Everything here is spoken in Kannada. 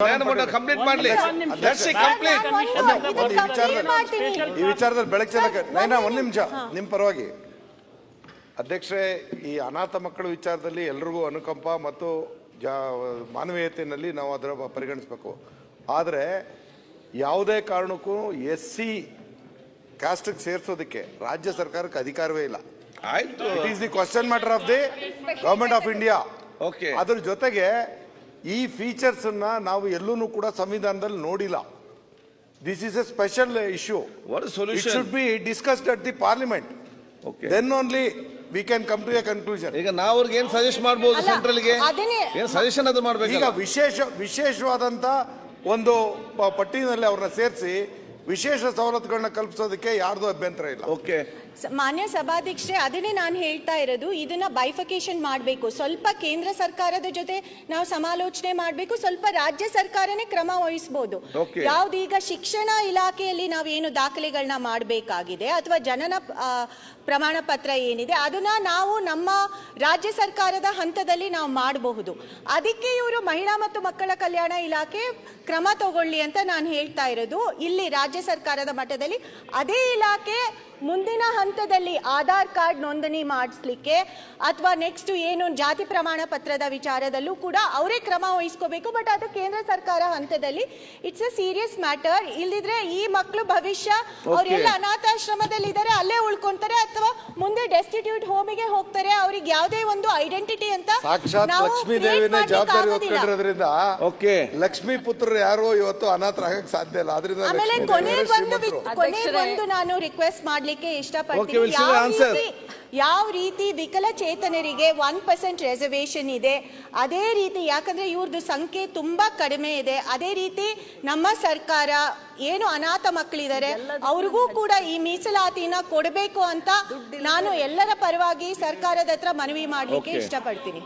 ಕಂಪ್ಲೀಟ್ ಮಾಡ್ಲಿ ಈ ವಿಚಾರದಲ್ಲಿ ಬೆಳಗ್ಗೆ ನೈನಾ ಒಂದ್ ನಿಮಿಷ. ನಿಮ್ ಪರವಾಗಿ. ಅಧ್ಯಕ್ಷರೇ ಈ ಅನಾಥ ಮಕ್ಕಳ ವಿಚಾರದಲ್ಲಿ ಎಲ್ರಿಗೂ ಅನುಕಂಪ ಮತ್ತು ಮಾನವೀಯತೆಯಲ್ಲಿ ನಾವು ಅದರ ಪರಿಗಣಿಸಬೇಕು. ಆದರೆ ಯಾವುದೇ ಕಾರಣಕ್ಕೂ ಎಸ್ ಸಿ ಕ್ಯಾಸ್ಟ್ ಸೇರಿಸೋದಕ್ಕೆ ರಾಜ್ಯ ಸರ್ಕಾರಕ್ಕೆ ಅಧಿಕಾರವೇ ಇಲ್ಲ. ಆಯ್ತು. It is the question matter of the government of India. ಅದ್ರ ಜೊತೆಗೆ ಈ ಫೀಚರ್ಸನ್ನು ಅನ್ನ ನಾವು ಎಲ್ಲೂ ಕೂಡ ಸಂವಿಧಾನದಲ್ಲಿ ನೋಡಿಲ್ಲ. This is a special issue What is it solution? Should be discussed at the parliament Okay. Then only we can come to a conclusion ಈಗ ನಾವು ಅವ್ರಿಗೆ ಏನು ಸಜೆಸ್ಟ್ ಮಾಡ್ಬೋದು ಸೆಂಟ್ರಲ್ ಸೆಂಟ್ರಲ್ಗೆ ಏನು ಸಜೆಷನ್ ಅದು ಈಗ ಮಾಡ್ಬೇಕು ವಿಶೇಷ ವಿಶೇಷವಾದಂತ ಒಂದು ಪಟ್ಟಿನಲ್ಲಿ ಅವ್ರನ್ನ ಸೇರಿಸಿ ವಿಶೇಷ ಸವಲತ್ತುಗಳನ್ನ ಕಲ್ಪಿಸೋದಕ್ಕೆ ಯಾರ್ದು ಅಭ್ಯಂತರ ಇಲ್ಲ. ಓಕೆ. ಮಾನ್ಯ ಸಭಾಧ್ಯಕ್ಷೆ ಅದನ್ನೇ ನಾನು ಹೇಳ್ತಾ ಇರೋದು ಇದನ್ನ ಬೈಫಕೇಶನ್ ಮಾಡಬೇಕು. ಸ್ವಲ್ಪ ಕೇಂದ್ರ ಸರ್ಕಾರದ ಜೊತೆ ನಾವು ಸಮಾಲೋಚನೆ ಮಾಡಬೇಕು ಸ್ವಲ್ಪ ರಾಜ್ಯ ಸರ್ಕಾರನೇ ಕ್ರಮ ವಹಿಸಬಹುದು Okay. ಯಾವ್ದೀಗ ಶಿಕ್ಷಣ ಇಲಾಖೆಯಲ್ಲಿ ನಾವು ಏನು ದಾಖಲೆಗಳನ್ನ ಮಾಡಬೇಕಾಗಿದೆ ಅಥವಾ ಜನನ ಆ, ಪ್ರಮಾಣ ಪತ್ರ ಏನಿದೆ ಅದನ್ನ ನಾವು ನಮ್ಮ ರಾಜ್ಯ ಸರ್ಕಾರದ ಹಂತದಲ್ಲಿ ನಾವು ಮಾಡಬಹುದು. ಅದಕ್ಕೆ ಇವರು ಮಹಿಳಾ ಮತ್ತು ಮಕ್ಕಳ ಕಲ್ಯಾಣ ಇಲಾಖೆ ಕ್ರಮ ತಗೊಳ್ಳಿ ಅಂತ ನಾನು ಹೇಳ್ತಾ ಇರೋದು. ಇಲ್ಲಿ ರಾಜ್ಯ ಸರ್ಕಾರದ ಮಟ್ಟದಲ್ಲಿ ಅದೇ ಇಲಾಖೆ ಮುಂದಿನ ಹಂತದಲ್ಲಿ ಆಧಾರ್ ಕಾರ್ಡ್ ನೋಂದಣಿ ಮಾಡಿಸ್ಲಿಕ್ಕೆ ಅಥವಾ ನೆಕ್ಸ್ಟ್ ಏನು ಜಾತಿ ಪ್ರಮಾಣ ಪತ್ರದ ವಿಚಾರದಲ್ಲೂ ಕೂಡ ಅವರೇ ಕ್ರಮ ವಹಿಸ್ಕೋಬೇಕು. ಬಟ್ ಅದು ಕೇಂದ್ರ ಸರ್ಕಾರ ಹಂತದಲ್ಲಿ ಇಟ್ಸ್ ಅ ಸೀರಿಯಸ್ ಮ್ಯಾಟರ್ ಇಲ್ಲದಿದ್ರೆ ಈ ಮಕ್ಕಳು ಭವಿಷ್ಯ ಅವರೆಲ್ಲ ಅನಾಥಾಶ್ರಮದಲ್ಲಿ ಇದ್ದಾರೆ ಅಲ್ಲೇ ಉಳ್ಕೊಂತಾರೆ ಅಥವಾ ಮುಂದೆ ಡೆಸ್ಟಿಟ್ಯೂಟ್ ಹೋಮಿಗೆ ಹೋಗ್ತಾರೆ ಅವ್ರಿಗೆ ಯಾವುದೇ ಒಂದು ಐಡೆಂಟಿಟಿ ಅಂತ ಸಾಕ್ಷಾತ್ ನಾವು ಲಕ್ಷ್ಮೀ create ದೇವಿನ ಮಾಡ್ಲಿಕ್ಕೆ ಜವಾಬ್ದಾರಿ ಆಗೋದಿಲ್ಲ. ಹೊತ್ಕೊಂಡಿರೋದ್ರಿಂದ ಓಕೆ ಲಕ್ಷ್ಮೀ ಪುತ್ರರು ಯಾರು ಇವತ್ತು ಅನಾಥರಾಗಕ್ಕೆ ಸಾಧ್ಯ ಇಲ್ಲ. ಅದರಿಂದ ಆಮೇಲೆ ಲಕ್ಷ್ಮೀ ಒಂದು ಕೊನೆ ಒಂದು ಕೊನೆಗೊಂದು ನಾನು ರಿಕ್ವೆಸ್ಟ್ ಮಾಡ್ಲಿಕ್ಕೆ Okay, ಇಷ್ಟಪಡ್ತೀನಿ we'll see ಯಾವ answer. ರೀತಿ ಯಾವ ರೀತಿ ವಿಕಲಚೇತನರಿಗೆ ಒನ್ ಪರ್ಸೆಂಟ್ ರೆಸರ್ವೇಷನ್ ಇದೆ ಅದೇ ರೀತಿ ಯಾಕಂದರೆ ಇವ್ರದ್ದು ಸಂಖ್ಯೆ ತುಂಬ ಕಡಿಮೆ ಇದೆ ಅದೇ ರೀತಿ ನಮ್ಮ ಸರ್ಕಾರ ಏನು ಅನಾಥ ಮಕ್ಕಳಿದ್ದಾರೆ ಅವ್ರಿಗೂ ಕೂಡ ಈ ಮೀಸಲಾತಿನ ಕೊಡಬೇಕು ಅಂತ ನಾನು ಎಲ್ಲರ ಪರವಾಗಿ ಸರ್ಕಾರದ ಹತ್ರ ಮನವಿ ಮಾಡಲಿಕ್ಕೆ. ಇಷ್ಟಪಡ್ತೀನಿ.